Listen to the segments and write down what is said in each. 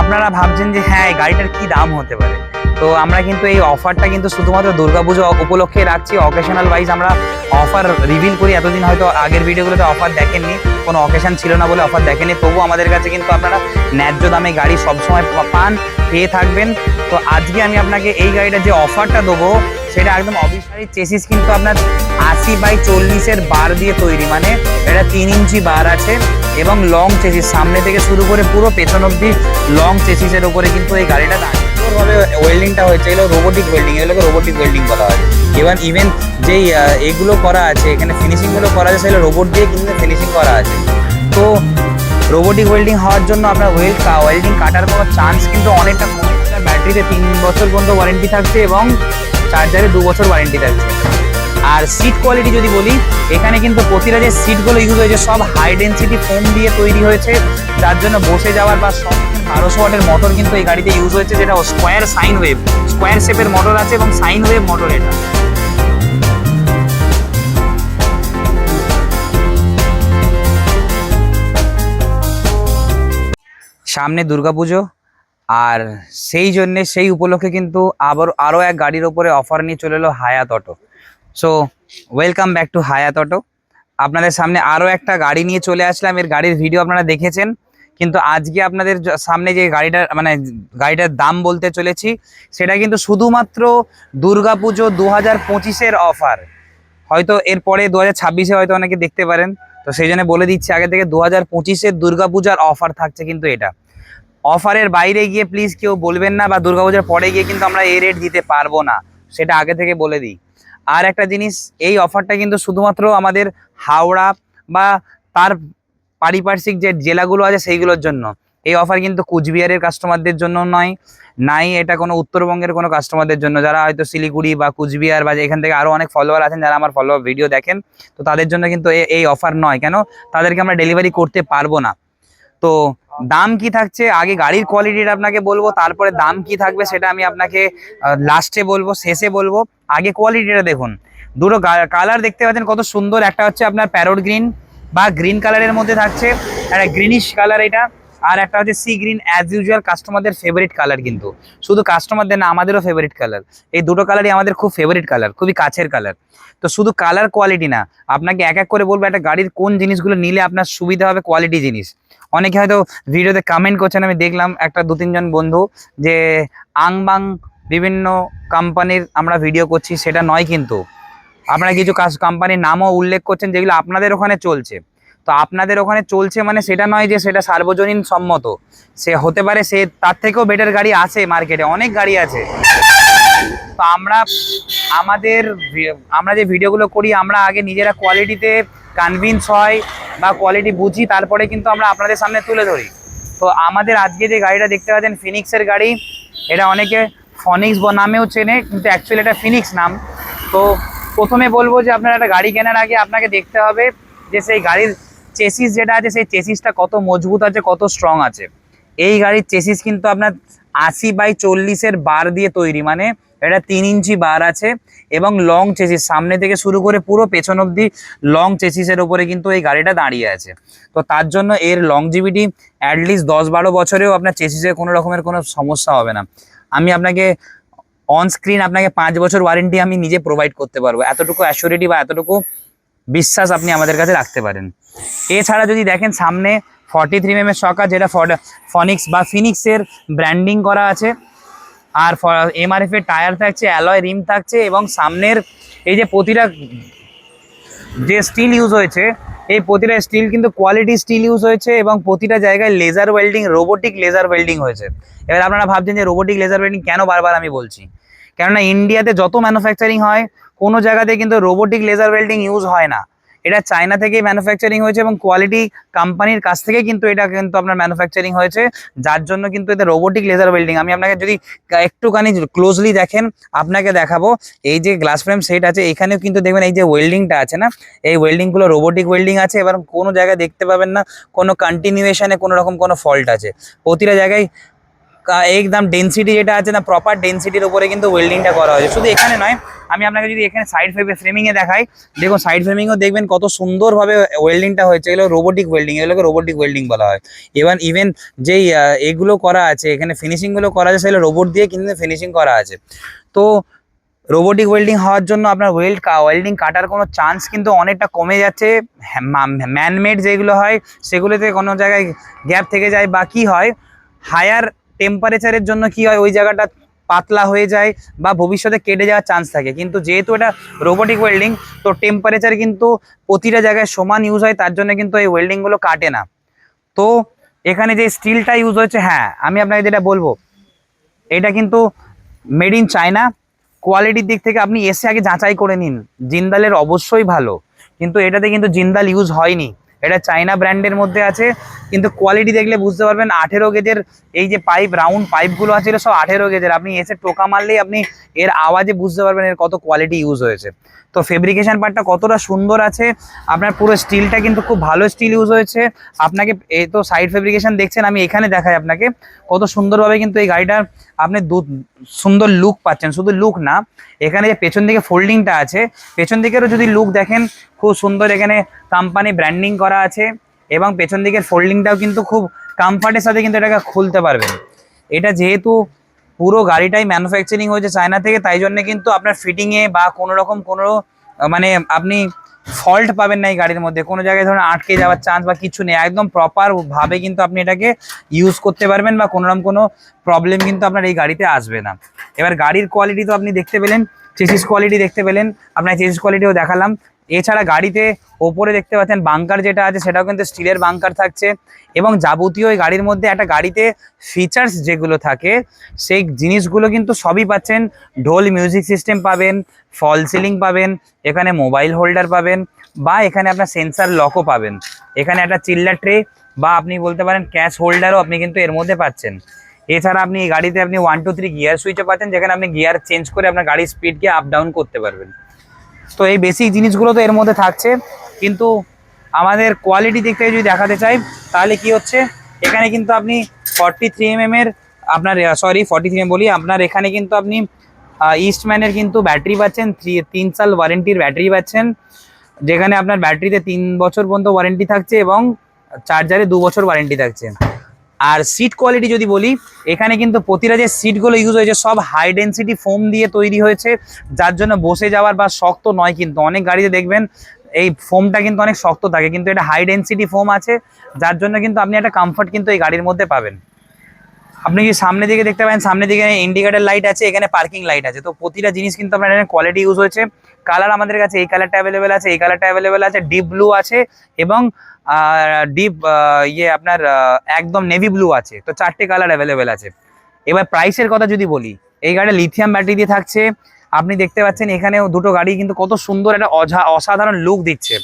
আপনারা ভাবছেন যে হ্যাঁ এই গাড়িটার কি দাম হতে পারে? তো আমরা কিন্তু এই অফারটা কিন্তু শুধুমাত্র দুর্গাপুজো উপলক্ষে রাখছি। অকেশনাল ওয়াইজ আমরা অফার রিভিল করি। এতদিন হয়তো আগের ভিডিওগুলোতে অফার দেখেননি। কোনো অকেশন ছিল না বলে অফার দেখেনি তবুও আমাদের কাছে কিন্তু আপনারা ন্যায্য দামে গাড়ি সবসময় পান, পেয়ে থাকবেন। তো আজকে আমি আপনাকে এই গাড়িটা যে অফারটা দেবো, সেটা একদম অবিশ্বাসী চেসিস কিন্তু আপনার আশি বাই চল্লিশের বার দিয়ে তৈরি। মানে এটা তিন ইঞ্চি বার আছে। এবং লং চেসিস সামনে থেকে শুরু করে পুরো পেছন অব্দি লং চেসিসের উপরে কিন্তু এই গাড়িটা দাঁড়িয়ে ওয়েল্ডিংটা হয়েছে, এগুলো রোবোটিক ওয়েল্ডিং এগুলোকে রোবোটিক ওয়েল্ডিং বলা হয়। এবার ইভেন যেই এগুলো করা আছে, এখানে ফিনিশিংগুলো করা আছে, সেগুলো রোবট দিয়ে কিন্তু ফিনিশিং করা আছে। তো রোবোটিক ওয়েল্ডিং হওয়ার জন্য আপনার ওয়েল্ড ওয়েল্ডিং কাটার কোনো চান্স কিন্তু অনেকটা কমে ব্যাটারিতে তিন বছর পর্যন্ত ওয়ারেন্টি থাকছে এবং চার্জারে দু বছর ওয়ারেন্টি থাকছে। আর সিট কোয়ালিটি যদি বলি, এখানে কিন্তু প্রতিটা যে সিটগুলো ইউজ হয়েছে, সব হাই ডেন্সিটি ফোম দিয়ে তৈরি হয়েছে। যার জন্য বসে যাওয়ার বা সব বারোশো ওয়াটের মোটর কিন্তু এই গাড়িতে ইউজ হয়েছে, যেটা স্কোয়ার সাইন ওয়েভ স্কোয়ার শেপের মোটর আছে এবং সাইন ওয়েভ মোটর এটা। সামনে দুর্গাপুজো, আর সেই জন্যে সেই উপলক্ষে কিন্তু আবার আরও এক গাড়ির ওপরে অফার নিয়ে চলে এলো Hayat auto so welcome back to Hayat auto আপনাদের সামনে আরও একটা গাড়ি নিয়ে চলে আসলাম। এর গাড়ির ভিডিও আপনারা দেখেছেন। কিন্তু আজকে আপনাদের সামনে যে গাড়িটার মানে গাড়িটার দাম বলতে চলেছি, সেটা কিন্তু শুধুমাত্র দুর্গাপুজো দু হাজার পঁচিশের অফার হয়তো এরপরে দু হাজার ছাব্বিশে হয়তো অনেকে দেখতে পারেন। তো সেই জন্য বলে দিচ্ছি, আগে থেকে দু হাজার পঁচিশের দুর্গাপূজার অফার থাকছে কিন্তু এটা। অফারের বাইরে গিয়ে প্লিজ কেউ বলবেন না বা দুর্গাপূজার পরে গিয়ে কিন্তু আমরা এই রেট দিতে পারব না। সেটা আগে থেকে বলে দিই। আর একটা জিনিস, এই অফারটা কিন্তু শুধুমাত্র আমাদের হাওড়া বা তার পারিপার্শ্বিক যে জেলাগুলো আছে সেইগুলোর জন্য। এই অফার কিন্তু কুচবিহারের কাস্টমারদের জন্য নয়, নাই এটা কোনো উত্তরবঙ্গের কোনো কাস্টমারদের জন্য। যারা হয়তো শিলিগুড়ি বা কুচবিহার বা এখান থেকে আরও অনেক ফলোয়ার আছেন, যারা আমার ফলোয়ার ভিডিও দেখেন, তো তাদের জন্য কিন্তু এই অফার নয়। কেন? তাদেরকে আমরা ডেলিভারি করতে পারব না। তো দাম কি থাকছে? আগে গাড়ির কোয়ালিটিটা আপনাকে বলব, তারপরে দাম কি থাকবে সেটা আমি আপনাকে লাস্টে বলব, শেষে বলব। আগে কোয়ালিটিটা দেখুন। দুটো কালার দেখতে পাচ্ছেন, কত সুন্দর। একটা হচ্ছে আপনার প্যারোট গ্রিন বা গ্রিন কালারের মধ্যে থাকছে। একটা গ্রিনিশ কালার এটা। আর একটা হচ্ছে সি গ্রিন অ্যাজ ইউজুয়াল কাস্টমারদের ফেভারিট কালার কিন্তু। শুধু কাস্টমারদের না, আমাদেরও ফেভারিট কালার এই দুটো কালারই আমাদের খুব ফেভারিট কালার খুবই কাছের কালার তো শুধু কালার কোয়ালিটি না, আপনাকে এক এক করে বলব, একটা গাড়ির কোন জিনিসগুলো নিলে আপনার সুবিধা হবে কোয়ালিটি জিনিস। অনেকে হয়তো ভিডিওতে কমেন্ট করছেন, আমি দেখলাম একটা দু তিনজন বন্ধু যে আংবাং বিভিন্ন কোম্পানির আমরা ভিডিও করছি, সেটা নয় কিন্তু। আপনারা কিছু কাজ কোম্পানির নামও উল্লেখ করছেন যেগুলো আপনাদের ওখানে চলছে। তো আপনাদের ওখানে চলছে মানে সেটা নয় যে সেটা সার্বজনীন সম্মত। সে হতে পারে সে তার থেকেও বেটার গাড়ি আছে মার্কেটে অনেক গাড়ি আছে। তো আমরা, আমাদের আমরা যে ভিডিওগুলো করি, আমরা আগে নিজেরা কোয়ালিটিতে কনভিন্স হয় বা কোয়ালিটি বুঝি, তারপরে কিন্তু আমরা আপনাদের সামনে তুলে ধরি। তো আমাদের আজকে যে গাড়িটা দেখতে পাচ্ছেন ফিনিক্সের গাড়ি, এটা অনেকে ফনিক্স নামেও চেনে, কিন্তু অ্যাকচুয়ালি এটা ফিনিক্স নাম। তো প্রথমে বলব যে আপনার একটা গাড়ি কেনার আগে আপনাকে দেখতে হবে যে সেই গাড়ির চেসিস যেটা আছে, সেই চেসিসটা কত মজবুত আছে, কত স্ট্রং আছে। এই গাড়ির চেসিস কিন্তু আপনার আশি বাই চল্লিশের বার দিয়ে তৈরি মানে এটা তিন ইঞ্চি বার আছে এবং লং চেসিস সামনে থেকে শুরু করে পুরো পেছন অবধি লং চেসিসের ওপরে কিন্তু এই গাড়িটা দাঁড়িয়ে আছে। তো তার জন্য এর লংজিভিটি অ্যাটলিস্ট দশ বারো বছরেও আপনার চেসিসে কোনো রকমের কোনো সমস্যা হবে না। আমি আপনাকে অন স্ক্রিন আপনাকে পাঁচ বছর ওয়ারেন্টি আমি নিজে প্রোভাইড করতে পারব। এতটুকু অ্যাসিওরিটি বা এতটুকু বিশ্বাস আপনি আমাদের কাছে রাখতে পারেন। এছাড়া যদি দেখেন সামনে ফর্টি থ্রি এম এর সকা যেটা ফনিক্স বা ফিনিক্সের ব্র্যান্ডিং করা আছে। আর এমআরএফ এর টায়ার থাকছে অ্যালয় রিম থাকছে এবং সামনের এই যে প্রতিটা যে স্টিল ইউজ হয়েছে, এই প্রতিটা স্টিল কিন্তু কোয়ালিটি স্টিল ইউজ হয়েছে এবং প্রতিটা জায়গায় laser welding robotic laser welding হয়েছে। এবার আপনারা ভাবছেন যে রোবোটিক লেজার ওয়েল্ডিং কেন বারবার আমি বলছি? কেননা ইন্ডিয়াতে যত ম্যানুফ্যাকচারিং হয়, কোনো জায়গাতে কিন্তু রোবোটিক লেজার ওয়েল্ডিং ইউজ হয় না। এটা চায়না থেকেই ম্যানুফ্যাকচারিং হয়েছে এবং কোয়ালিটি কোম্পানির কাছ থেকে কিন্তু এটা কিন্তু আপনার ম্যানুফ্যাকচারিং হয়েছে। যার জন্য কিন্তু এতে রোবোটিক লেজার ওয়েল্ডিং আমি আপনাকে যদি একটুখানি ক্লোজলি দেখেন, আপনাকে দেখাবো। এই যে গ্লাস ফ্রেম সেট আছে, এখানেও কিন্তু দেখবেন এই যে ওয়েল্ডিংটা আছে না? এই ওয়েল্ডিংগুলো রোবোটিক ওয়েল্ডিং আছে। এবার কোনো জায়গায় দেখতে পাবেন না, কোনো কন্টিনিউয়েশনে কোনো রকম কোনো ফল্ট আছে। প্রতিটা জায়গায় একদম ডেন্সিটি যেটা আছে না প্রপার ডেন্সিটির উপরে কিন্তু ওয়েল্ডিংটা করা হয়েছে। শুধু এখানে নয়, আমি আপনাকে যদি এখানে সাইড ফ্রেমিং এ দেখাই, দেখুন সাইড ফ্রেমিংও দেখবেন কত সুন্দরভাবে ওয়েল্ডিংটা হয়েছে। এগুলো রোবোটিক ওয়েল্ডিং এগুলোকে রোবোটিক ওয়েল্ডিং বলা হয়। ইভেন ইভেন যেই এগুলো করা আছে, এখানে ফিনিশিংগুলো করা আছে, সেগুলো রোবট দিয়ে কিন্তু ফিনিশিং করা আছে। তো রোবোটিক ওয়েল্ডিং হওয়ার জন্য আপনার ওয়েল্ড ওয়েল্ডিং কাটার কোনো চান্স কিন্তু অনেকটা কমে যাচ্ছে। ম্যানমেড যেগুলো হয়, সেগুলোতে কোনো জায়গায় গ্যাপ থেকে যায় বা কী হয়? হায়ার টেম্পারেচারের জন্য কি হয়, ওই জায়গাটা পাতলা হয়ে যায় বা ভবিষ্যতে কেটে যাওয়ার চান্স থাকে। কিন্তু যেহেতু এটা রোবোটিক ওয়েল্ডিং তো টেম্পারেচার কিন্তু প্রতিটা জায়গায় সমান ইউজ হয়, তার জন্য কিন্তু এই ওয়েল্ডিংগুলো কাটে না। তো এখানে যে স্টিলটা ইউজ হয়েছে হ্যাঁ আমি আপনাকে যেটা বলব, এটা কিন্তু মেড ইন চায়না কোয়ালিটির দিক থেকে আপনি এসে আগে যাচাই করে নিন, জিন্দালের অবশ্যই ভালো, কিন্তু এটাতে কিন্তু জিন্দাল ইউজ হয়নি। এটা চাইনা ব্র্যান্ডের মধ্যে আছে। কিন্তু কোয়ালিটি দেখলে বুঝতে পারবেন, আঠেরো গেজের এই যে পাইপ রাউন্ড পাইপগুলো আছে সব আঠেরো গেজের আপনি এসে টোকা মারলেই আপনি এর আওয়াজে বুঝতে পারবেন এর কত কোয়ালিটি ইউজ হয়েছে। তো ফেব্রিকেশন পার্টটা কতটা সুন্দর আছে? আপনার পুরো স্টিলটা কিন্তু খুব ভালো স্টিল ইউজ হয়েছে। আপনাকে এই তো সাইড ফেব্রিকেশন দেখছেন, আমি এখানে দেখাই আপনাকে। কত সুন্দরভাবে কিন্তু এই গাড়িটার আপনি দু সুন্দর লুক পাচ্ছেন। শুধু লুক না, এখানে যে পেছন দিকে ফোল্ডিংটা আছে, পেছন দিকেরও যদি লুক দেখেন, খুব সুন্দর এখানে কোম্পানি ব্র্যান্ডিং করা আছে এবং পেছন দিকের ফোল্ডিংটাও কিন্তু খুব কমফর্টের সাথে কিন্তু এটাকে খুলতে পারবেন। এটা যেহেতু পুরো গাড়িটাই ম্যানুফ্যাকচারিং হয়েছে চায়না থেকে, তাই জন্য কিন্তু আপনার ফিটিংয়ে বা কোনো রকম কোনো মানে আপনি ফল্ট পাবেন না এই গাড়ির মধ্যে। কোনো জায়গায় ধরুন আটকে যাওয়ার চান্স বা কিছু নেই। একদম প্রপার ভাবে কিন্তু আপনি এটাকে ইউজ করতে পারবেন বা কোনোরকম কোনো প্রবলেম কিন্তু আপনার এই গাড়িতে আসবে না। এবার গাড়ির কোয়ালিটি তো আপনি দেখতে পেলেন চেসিস কোয়ালিটি দেখতে পেলেন, আপনার চেসিস কোয়ালিটিও দেখালাম। এছাড়া গাড়িতে ওপরে দেখতে পাচ্ছেন বাংকার যেটা আছে, সেটাও কিন্তু স্টিলের বাংকার থাকছে। এবং যাবতীয় ওই গাড়ির মধ্যে একটা গাড়িতে ফিচার্স যেগুলো থাকে, সেই জিনিসগুলো কিন্তু সবই পাচ্ছেন। ঢোল মিউজিক সিস্টেম পাবেন ফল সিলিং পাবেন, এখানে মোবাইল হোল্ডার পাবেন, বা এখানে আপনার সেন্সার লকও পাবেন। এখানে একটা চিল্লার ট্রে বা আপনি বলতে পারেন ক্যাশ হোল্ডারও আপনি কিন্তু এর মধ্যে পাচ্ছেন। এছাড়া আপনি এই গাড়িতে আপনি ওয়ান টু থ্রি গিয়ার সুইচও পাচ্ছেন, যেখানে আপনি গিয়ার চেঞ্জ করে আপনার গাড়ির স্পিডকে আপ ডাউন করতে পারবেন। তো এই বেসিক জিনিসগুলো তো এর মধ্যে থাকছে। কিন্তু আমাদের কোয়ালিটি দিক থেকে যদি দেখাতে চাই, তাহলে কি হচ্ছে? এখানে কিন্তু আপনি ফর্টি থ্রি এম এর আপনার সরি ফর্টি থ্রি এম বলি, আপনার এখানে কিন্তু আপনি ইস্টম্যানের কিন্তু ব্যাটারি পাচ্ছেন থ্রি- তিন সাল ওয়ারেন্টির ব্যাটারি পাচ্ছেন। যেখানে আপনার ব্যাটারিতে তিন বছর পর্যন্ত ওয়ারেন্টি থাকছে এবং চার্জারে দু বছর ওয়ারেন্টি থাকছে। আর সিট কোয়ালিটি যদি বলি, এখানে কিন্তু প্রতিটা যে সিটগুলো ইউজ হয়েছে, সব হাই ডেন্সিটি ফোম দিয়ে তৈরি হয়েছে। যার জন্য বসে যাওয়ার বা শক্ত নয় কিন্তু। অনেক গাড়িতে দেখবেন, এই ফোমটা কিন্তু অনেক শক্ত থাকে, কিন্তু এটা হাই ডেন্সিটি ফোম আছে, যার জন্য কিন্তু আপনি একটা কমফর্ট কিন্তু এই গাড়ির মধ্যে পাবেন। আপনি কি সামনের দিকে দেখতে পাবেন সামনের দিকে ইন্ডিকেটার লাইট আছে, এখানে পার্কিং লাইট আছে। তো প্রতিটা জিনিস কিন্তু আপনার এখানে কোয়ালিটি ইউজ হয়েছে। কালার আমাদের কাছে এই কালারটা অ্যাভেলেবেল আছে, এই কালারটা অ্যাভেলেবেল আছে ডিপ ব্লু আছে এবং ডিপ ইয়ে আপনার একদম নেভি ব্লু আছে। তো চারটে কালার অ্যাভেলেবেল আছে। এবার প্রাইসের কথা যদি বলি, এই গাড়িটা লিথিয়াম ব্যাটারি দিয়ে থাকছে। আপনি দেখতে পাচ্ছেন এখানেও দুটো গাড়ি কিন্তু কত সুন্দর একটা অসাধারণ লুক দিচ্ছে।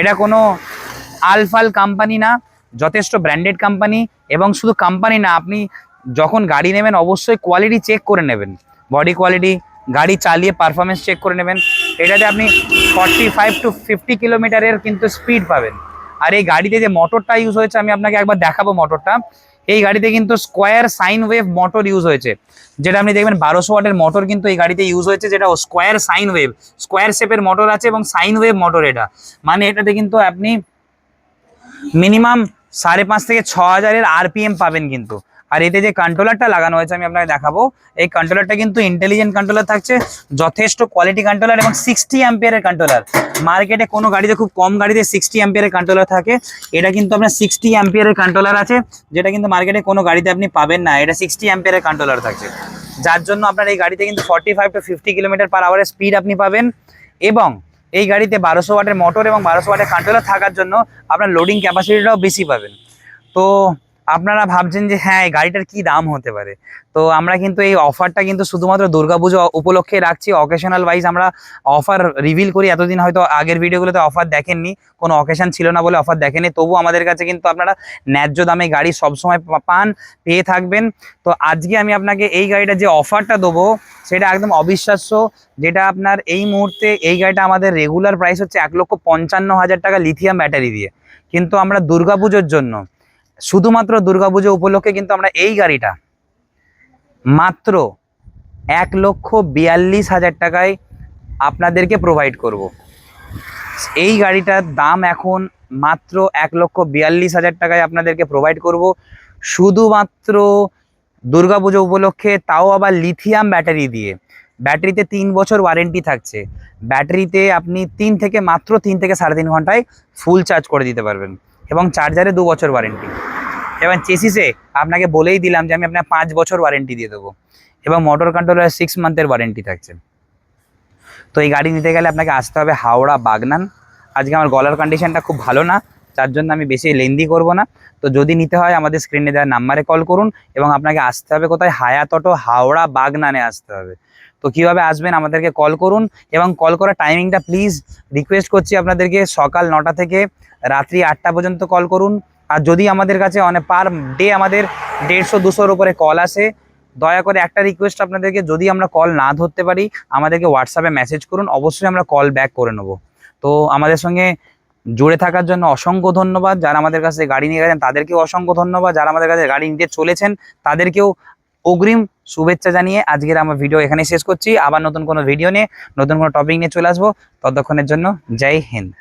এটা কোনো আলফাল কোম্পানি না, যথেষ্ট ব্র্যান্ডেড কোম্পানি এবং শুধু কোম্পানি না, আপনি যখন গাড়ি নেবেন অবশ্যই কোয়ালিটি চেক করে নেবেন। বডি কোয়ালিটি গাড়ি চালিয়ে পারফরমেন্স চেক করে নেবেন। এটাতে আপনি ফর্টি ফাইভ টু ফিফটি কিলোমিটারের কিন্তু স্পিড পাবেন। আর এই গাড়িতে যে মোটরটা ইউজ হয়েছে, আমি আপনাকে একবার দেখাবো মোটরটা এই গাড়িতে কিন্তু square sine wave motor use হয়েছে। যেটা আপনি দেখবেন, বারোশো ওয়াটের মোটর কিন্তু এই গাড়িতে ইউজ হয়েছে, যেটা স্কোয়ার সাইন ওয়েভ স্কোয়ার শেপের মোটর আছে এবং সাইন ওয়েভ মোটর এটা। মানে এটাতে কিন্তু আপনি মিনিমাম সাড়ে পাঁচ থেকে ছ হাজারের আরপিএম পাবেন কিন্তু। আর এতে যে কন্ট্রোলারটা লাগানো হয়েছে, আমি আপনাকে দেখাবো। এই কন্ট্রোলারটা কিন্তু ইন্টেলিজেন্ট কন্ট্রোলার থাকছে, যথেষ্ট কোয়ালিটি কন্ট্রোলার এবং সিক্সটি অ্যাম্পিয়ারের কন্ট্রোলার মার্কেটে কোনো গাড়িতে, খুব কম গাড়িতে সিক্সটি অ্যাম্পিয়ারের কন্ট্রোলার থাকে। এটা কিন্তু আপনার সিক্সটি অ্যাম্পিয়ারের কন্ট্রোলার আছে, যেটা কিন্তু মার্কেটে কোনো গাড়িতে আপনি পাবেন না। এটা সিক্সটি অ্যাম্পিয়ারের কন্ট্রোলার থাকছে। যার জন্য আপনার এই গাড়িতে কিন্তু forty five to fifty kilometre per আওয়ারের speed আপনি পাবেন এবং এই গাড়িতে বারোশো ওয়াটের মোটর এবং বারোশো ওয়াটের কন্ট্রোলার থাকার জন্য আপনার লোডিং ক্যাপাসিটিটাও বেশি পাবেন। তো আপনারা ভাবছেন যে হ্যাঁ এই গাড়িটার কি দাম হতে পারে? তো আমরা কিন্তু এই অফারটা কিন্তু শুধুমাত্র দুর্গাপুজো উপলক্ষে রাখছি। অকেশনাল ওয়াইজ আমরা অফার রিভিল করি। এতদিন হয়তো আগের ভিডিওগুলোতে অফার দেখেননি। কোনো অকেশন ছিল না বলে অফার দেখেনি তবু আমাদের কাছে কিন্তু আপনারা ন্যায্য দামে গাড়ি সবসময় পান, পেয়ে থাকবেন। তো আজকে আমি আপনাকে এই গাড়িটা যে অফারটা দেবো, সেটা একদম অবিশ্বাস্য। যেটা আপনার এই মুহূর্তে এই গাড়িটা আমাদের রেগুলার প্রাইস হচ্ছে এক লক্ষ পঞ্চান্ন হাজার টাকা লিথিয়াম ব্যাটারি দিয়ে। কিন্তু আমরা দুর্গাপুজোর জন্য শুধুমাত্র দুর্গাপুজো উপলক্ষে কিন্তু আমরা এই গাড়িটা মাত্র এক লক্ষ বিয়াল্লিশ হাজার টাকায় আপনাদেরকে প্রোভাইড করব। এই গাড়িটার দাম এখন মাত্র এক লক্ষ বিয়াল্লিশ হাজার টাকায় আপনাদেরকে প্রোভাইড করব। শুধুমাত্র দুর্গাপুজো উপলক্ষে, তাও আবার লিথিয়াম ব্যাটারি দিয়ে। ব্যাটারিতে তিন বছর ওয়ারেন্টি থাকছে। ব্যাটারিতে আপনি তিন থেকে, মাত্র তিন থেকে সাড়ে তিন ঘন্টায় ফুল চার্জ করে দিতে পারবেন। এবং চার্জারে দু বছর ওয়ারেন্টি। এবং চেসিসে আপনাকে বলেই দিলাম যে আমি আপনার পাঁচ বছর ওয়ারেন্টি দিয়ে দেবো। এবং মোটর কন্ট্রোলার সিক্স মান্থের ওয়ারেন্টি থাকছে। তো এই গাড়ি নিতে গেলে আপনাকে আসতে হবে হাওড়া বাগনান। আজকে আমার গলার কন্ডিশনটা খুব ভালো না যার জন্য আমি বেশি লেন্দি করব না। তো যদি নিতে হয় আমাদের স্ক্রিনে দেওয়ার নাম্বারে কল করুন এবং আপনাকে আসতে হবে কোথায়? হায়াত অটো হাওড়া বাগনানে আসতে হবে। তো কীভাবে আসবেন আমাদেরকে কল করুন এবং কল করার টাইমিংটা প্লিজ রিকোয়েস্ট করছি আপনাদেরকে সকাল নটা থেকে রাত্রি আটটা পর্যন্ত কল করুন। আর যদি আমাদের কাছে অনেক পার ডে আমাদের দেড়শো, দুশোর উপরে কল আসে, দয়া করে একটা রিকোয়েস্ট আপনাদেরকে, যদি আমরা কল না ধরতে পারি, আমাদেরকে হোয়াটসঅ্যাপে মেসেজ করুন, অবশ্যই আমরা কল ব্যাক করে নেব। তো আমাদের সঙ্গে জুড়ে থাকার জন্য অসংখ্য ধন্যবাদ। যারা আমাদের কাছে গাড়ি নিয়ে গেছেন, তাদেরকেও অসংখ্য ধন্যবাদ। যারা আমাদের কাছে গাড়ি নিতে চলেছেন, তাদেরকেও অগ্রিম শুভেচ্ছা জানিয়ে আজকের আমার ভিডিও এখানে শেষ করছি। আবার নতুন কোনো ভিডিও নিয়ে, নতুন কোনো টপিক নিয়ে চলে আসব। ততক্ষণের জন্য জয় হিন্দ।